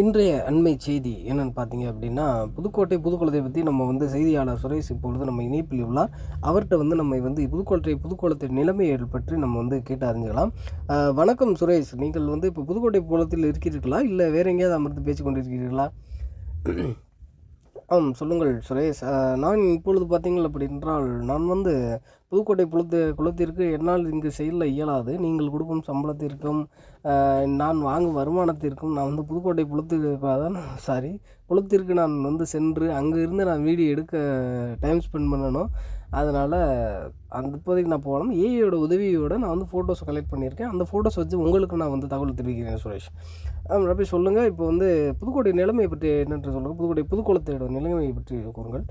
இன்றைய அண்மை செய்தி என்னன்னு பார்த்தீங்க அப்படின்னா புதுக்கோட்டை புதுக்குளத்தை பற்றி நம்ம வந்து செய்தியாளர் சுரேஷ் இப்பொழுது நம்ம இணைப்பில் உள்ளார். அவர்கிட்ட வந்து நம்ம வந்து புதுக்கோட்டை புதுக்கோளத்தின் நிலைமைகள் பற்றி நம்ம வந்து கேட்டு அறிஞ்சுக்கலாம். வணக்கம் சுரேஷ். நீங்கள் வந்து இப்போ புதுக்கோட்டை புலத்தில் இருக்கிறீர்களா? இல்லை வேற எங்கேயாவது அமர்ந்து பேசி கொண்டிருக்கிறீர்களா? ஆம் சொல்லுங்கள் சுரேஷ். நான் இப்பொழுது பார்த்தீங்கள் அப்படி என்றால் நான் வந்து புதுக்கோட்டை குளத்து குளத்திற்கு என்னால் இங்கு செயலில் இயலாது. நீங்கள் கொடுக்கும் சம்பளத்திற்கும் நான் வாங்கும் வருமானத்திற்கும் நான் வந்து புதுக்கோட்டை குளத்திற்கு தான் சாரி குளத்திற்கு நான் வந்து சென்று அங்கே இருந்து நான் வீடியோ எடுக்க டைம் ஸ்பெண்ட் பண்ணணும். அதனால் அந்த இப்போதைக்கு நான் போகணும். ஏஐயோட உதவியோட நான் வந்து ஃபோட்டோஸ் கலெக்ட் பண்ணியிருக்கேன். அந்த ஃபோட்டோஸ் வச்சு உங்களுக்கு நான் வந்து தகவல் தெரிவிக்கிறேன் சுரேஷ். ஆ, சொல்லுங்கள் இப்போ வந்து புதுக்கோட்டை நிலைமையை பற்றி என்னென்று சொல்லுங்கள் புதுக்கோட்டை புதுக்குளத்தோட நிலைமையை பற்றி கூறுங்கள்.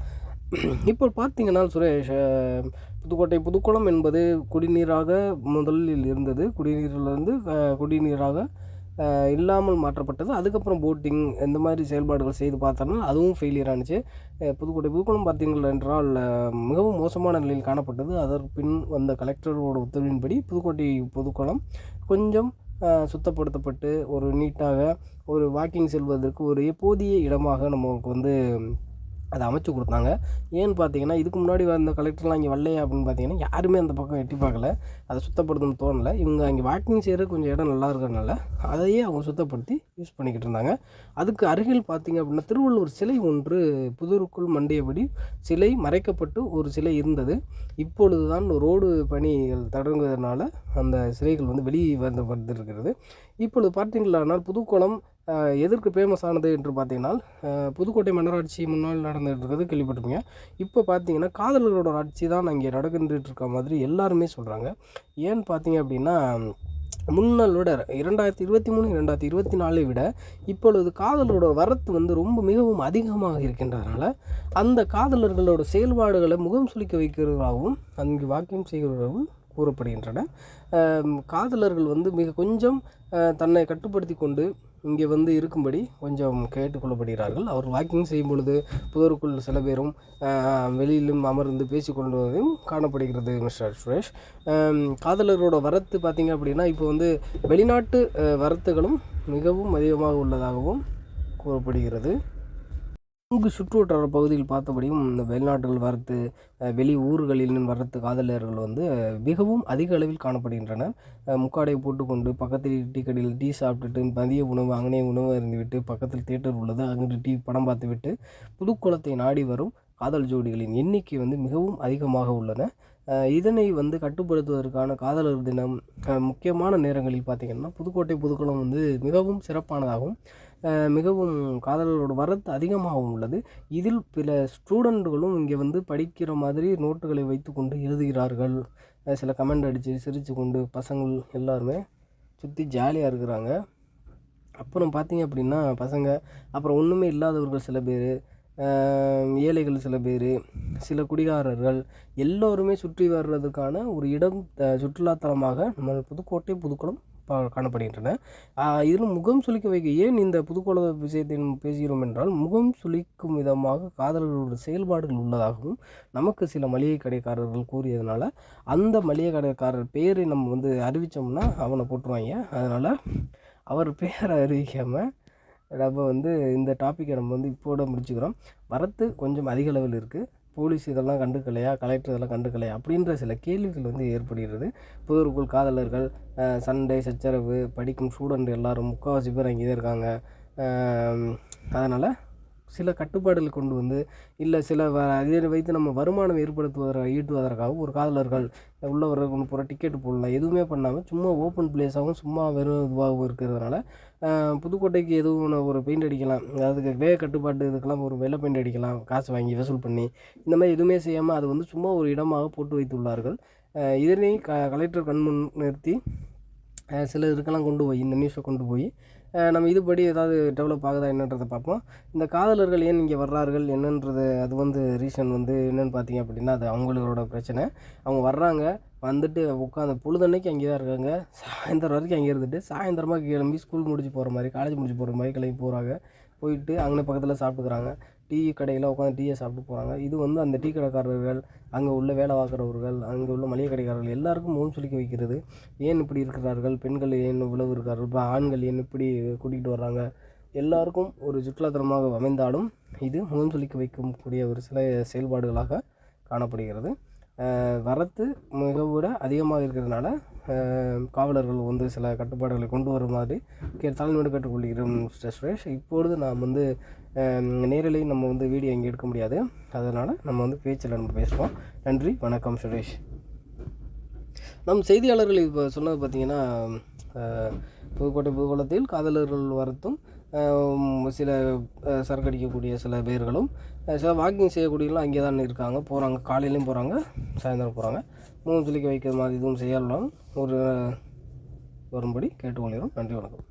இப்போ பார்த்தீங்கன்னா சுரேஷ் புதுக்கோட்டை புதுக்குளம் என்பது குடிநீராக முதலில் இருந்தது. குடிநீரிலிருந்து குடிநீராக இல்லாமல் மாற்றப்பட்டது. அதுக்கப்புறம் போட்டிங் இந்த மாதிரி செயல்பாடுகள் செய்து பார்த்தோம்னா அதுவும் ஃபெயிலியர் ஆனிச்சு. புதுக்கோட்டை புதுக்குளம் பார்த்தீங்கள் என்றால் மிகவும் மோசமான நிலையில் காணப்பட்டது. அதற்கு பின் வந்த கலெக்டரோட உத்தரவின்படி புதுக்கோட்டை புதுக்குளம் கொஞ்சம் சுத்தப்படுத்தப்பட்டு ஒரு நீட்டாக ஒரு வாக்கிங் செல்வதற்கு ஒரு போதிய இடமாக நமக்கு வந்து அதை அமைச்சு கொடுத்தாங்க. ஏன்னு பார்த்தீங்கன்னா இதுக்கு முன்னாடி வந்த கலெக்டர்லாம் இங்கே வரலையா அப்படின்னு பார்த்தீங்கன்னா யாருமே அந்த பக்கம் எட்டி பார்க்கல. அதை சுத்தப்படுத்தணும்னு தோணலை. இவங்க அங்கே வாக்கிங் செய்கிற கொஞ்சம் இடம் நல்லா இருக்கிறனால அதையே அவங்க சுத்தப்படுத்தி யூஸ் பண்ணிக்கிட்டு இருந்தாங்க. அதுக்கு அருகில் பார்த்தீங்க அப்படின்னா திருவள்ளுவர் சிலை ஒன்று புதூருக்குள் மண்டியபடி சிலை மறைக்கப்பட்டு ஒரு சிலை இருந்தது. இப்பொழுது தான் ரோடு பணிகள் தொடங்குவதனால அந்த சிலைகள் வந்து வெளியே வந்து வந்திருக்கிறது. இப்பொழுது பார்த்தீங்களானால் புதுக்குளம் எதற்கு ஃபேமஸ் ஆனது என்று பார்த்தீங்கன்னா புதுக்கோட்டை மன்னராட்சி முன்னால் நடந்துகிட்டு இருக்கிறது கேள்விப்பட்டிருப்பீங்க. இப்போ பார்த்தீங்கன்னா காதலர்களோட ஆட்சி தான் அங்கே நடந்துட்டு இருக்க மாதிரி எல்லாருமே சொல்கிறாங்க ஏன்னு பார்த்தீங்க அப்படின்னா முன்னாள் விட இரண்டாயிரத்தி இருபத்தி மூணு இரண்டாயிரத்தி இருபத்தி நாலை விட இப்பொழுது காதலரோட வரத்து வந்து ரொம்ப மிகவும் அதிகமாக இருக்கின்றதுனால அந்த காதலர்களோட செயல்பாடுகளை முகம் சுளிக்க வைக்கிறதாகவும் அங்கு வாக்கியம் செய்கிறதாகவும் கூறப்படுகின்றன. காதலர்கள் வந்து மிக கொஞ்சம் தன்னை கட்டுப்படுத்தி கொண்டு இங்கே வந்து இருக்கும்படி கொஞ்சம் கேட்டுக்கொள்ளப்படுகிறார்கள். அவர் வாக்கிங் செய்யும் பொழுது புதருக்குள் சில பேரும் வெளியிலும் அமர்ந்து பேசிக்கொள்வதையும் காணப்படுகிறது மிஸ்டர் சுரேஷ். காதலரோட வரத்து பார்த்திங்க அப்படின்னா இப்போ வந்து வெளிநாட்டு வரத்துகளும் மிகவும் அதிகமாக உள்ளதாகவும் கூறப்படுகிறது. இங்கு சுற்றுவட்டார பகுதியில் பார்த்தபடியும் இந்த வெளிநாட்டுகள் வரத்து வெளி ஊர்களில் வரத்து காதலர்கள் வந்து மிகவும் அதிக அளவில் காணப்படுகின்றனர். முக்காடையை முக்காடை போட்டுக்கொண்டு பக்கத்தில் டீ கடையில் டீ சாப்பிட்டுட்டு மதிய உணவு அங்கனே உணவு இருந்துவிட்டு பக்கத்தில் தேட்டர் உள்ளது அங்கிட்டு டீ படம் பார்த்துவிட்டு புதுக்குளத்தை நாடி வரும் காதல் ஜோடிகளின் எண்ணிக்கை வந்து மிகவும் அதிகமாக உள்ளன. இதனை வந்து கட்டுப்படுத்துவதற்கான காதலர் தினம் முக்கியமான நேரங்களில் பார்த்திங்கன்னா புதுக்கோட்டை புதுக்குளம் வந்து மிகவும் சிறப்பானதாகவும் மிகவும் காதலரோட வரத்து அதிகமாகவும் உள்ளது. இதில் பிற ஸ்டூடெண்ட்டுகளும் இங்கே வந்து படிக்கிற மாதிரி நோட்டுகளை வைத்துக்கொண்டு எழுதுகிறார்கள். சில கமெண்ட் அடித்து சிரித்து கொண்டு பசங்கள் எல்லாருமே சுற்றி ஜாலியாக இருக்கிறாங்க. அப்புறம் பார்த்தீங்க அப்படின்னா பசங்க அப்புறம் ஒன்றுமே இல்லாதவர்கள் சில பேர் ஏழைகள் சில பேர் சில குடிகாரர்கள் எல்லோருமே சுற்றி வர்றதுக்கான ஒரு இடம் சுற்றுலாத்தலமாக நம்ம புதுக்கோட்டை புதுக்குளம் பா காணப்படுகின்றன. இதில் முகம் சுளிக்க வைக்க ஏன் இந்த புதுக்கோள விஷயத்தை பேசுகிறோம் என்றால் முகம் சுளிக்கும் விதமாக காதலர்களோட செயல்பாடுகள் உள்ளதாகவும் நமக்கு சில மளிகை கடைக்காரர்கள் கூறியதுனால அந்த மளிகை கடைக்காரர் பேரை நம்ம வந்து அறிவித்தோம்னா அவனை போட்டுருவாங்க. அதனால் அவர் பேரை அறிவிக்காமல் நம்ம வந்து இந்த டாப்பிக்கை நம்ம வந்து இப்போட முடிச்சுக்கிறோம். வரத்து கொஞ்சம் அதிக அளவில் இருக்குது போலீஸ் இதெல்லாம் கண்டுக்கலையா? கலெக்டர் இதெல்லாம் கண்டுக்கலையா? அப்படின்ற சில கேள்விகள் வந்து ஏற்படுகிறது. புதருக்குள் காதலர்கள் சண்டை சச்சரவு படிக்கும் ஸ்டூடெண்ட் எல்லாரும் முக்கால்வாசி பேர் அங்கேயே இருக்காங்க. அதனால் சில கட்டுப்பாடுகள் கொண்டு வந்து இல்லை சில வ இதை வைத்து நம்ம வருமானம் ஏற்படுத்துவதற்கு ஈட்டுவதற்காக ஒரு காதலர்கள் உள்ள ஒரு கொண்டு போகிற டிக்கெட் போடலாம். எதுவுமே பண்ணாமல் சும்மா ஓப்பன் பிளேஸாகவும் சும்மா வெறும் இதுவாகவும் இருக்கிறதுனால புதுக்கோட்டைக்கு எதுவும் ஒரு பெயிண்ட் அடிக்கலாம். அதுக்கு வேக கட்டுப்பாட்டு இதுக்கெல்லாம் ஒரு வெள்ளை பெயிண்ட் அடிக்கலாம். காசு வாங்கி வசூல் பண்ணி இந்த மாதிரி எதுவுமே செய்யாமல் அது வந்து சும்மா ஒரு இடமாக போட்டு வைத்துள்ளார்கள். இதனை க கலெக்டர் கண்முன் நிறுத்தி சில இதுக்கெல்லாம் கொண்டு போய் இந்த நியூஸை கொண்டு போய் நம்ம நம்ம இதுபடி ஏதாவது டெவலப் ஆகுதா என்னன்றதை பார்ப்போம். இந்த காதலர்கள் ஏன் இங்கே வர்றார்கள்? என்னன்றது அது வந்து ரீசன் வந்து என்னென்னு பார்த்தீங்க அப்படின்னா அது அவங்களோட பிரச்சனை. அவங்க வர்றாங்க வந்துட்டு உட்காந்து பொழுதன்னைக்கு அங்கே தான் இருக்காங்க. சாயந்தரம் வரைக்கும் அங்கே இருந்துட்டு சாயந்தரமாக கிளம்பி ஸ்கூல் முடிச்சு போகிற மாதிரி காலேஜ் முடிச்சு போகிற மாதிரி கிளம்பி போகிறாங்க போயிட்டு அங்கே பக்கத்தில் சாப்பிட்டுக்கிறாங்க. டீ கடையில் உட்காந்து டீயை சாப்பிட்டு போகிறாங்க இது வந்து அந்த டீ கடைக்காரர்கள் அங்கே உள்ள வேலை பார்க்குறவர்கள் அங்கே உள்ள மளிகை கடைக்காரர்கள் எல்லாருக்கும் முகம் சுளிக்க வைக்கிறது. ஏன் இப்படி இருக்கிறார்கள்? பெண்கள் ஏன் இவ்வளவு இருக்கிறார்கள்? இப்போ ஆண்கள் ஏன் இப்படி கூட்டிகிட்டு வர்றாங்க? எல்லாருக்கும் ஒரு சுற்றுலாத்தலமாக அமைந்தாலும் இது முகம் சுளிக்க வைக்கக்கூடிய ஒரு சில செயல்பாடுகளாக காணப்படுகிறது. வரத்து மிக விட அதிகமாக இருக்கிறதுனால காவலர்கள் வந்து சில கட்டுப்பாடுகளை கொண்டு வர மாதிரி கே தலைமையோடு கேட்டுக்கொள்கிறோம் மிஸ்டர் சுரேஷ். இப்பொழுது நாம் வந்து அஹ் நம்ம வந்து வீடியோ இங்கே எடுக்க முடியாது. அதனால் நம்ம வந்து பேச்சில் நம்ம பேசுவோம். நன்றி வணக்கம் சுரேஷ். நம் செய்தியாளர்கள் இப்போ சொன்னது பார்த்திங்கன்னா புதுக்கோட்டை புதுக்குளத்தில் காதலர்கள் வரத்தும் சில சரக்கு அடிக்கக்கூடிய சில பேர்களும் சில வாக்கிங் செய்யக்கூடியவங்களும் அங்கே தான் இருக்காங்க. போகிறாங்க காலையிலையும் போகிறாங்க சாயந்தரம் போகிறாங்க மூணு துளிக்க வைக்கிற மாதிரி எதுவும் செய்யலாம் ஒரு வரும்படி கேட்டுக்கொள்கிறோம். நன்றி வணக்கம்.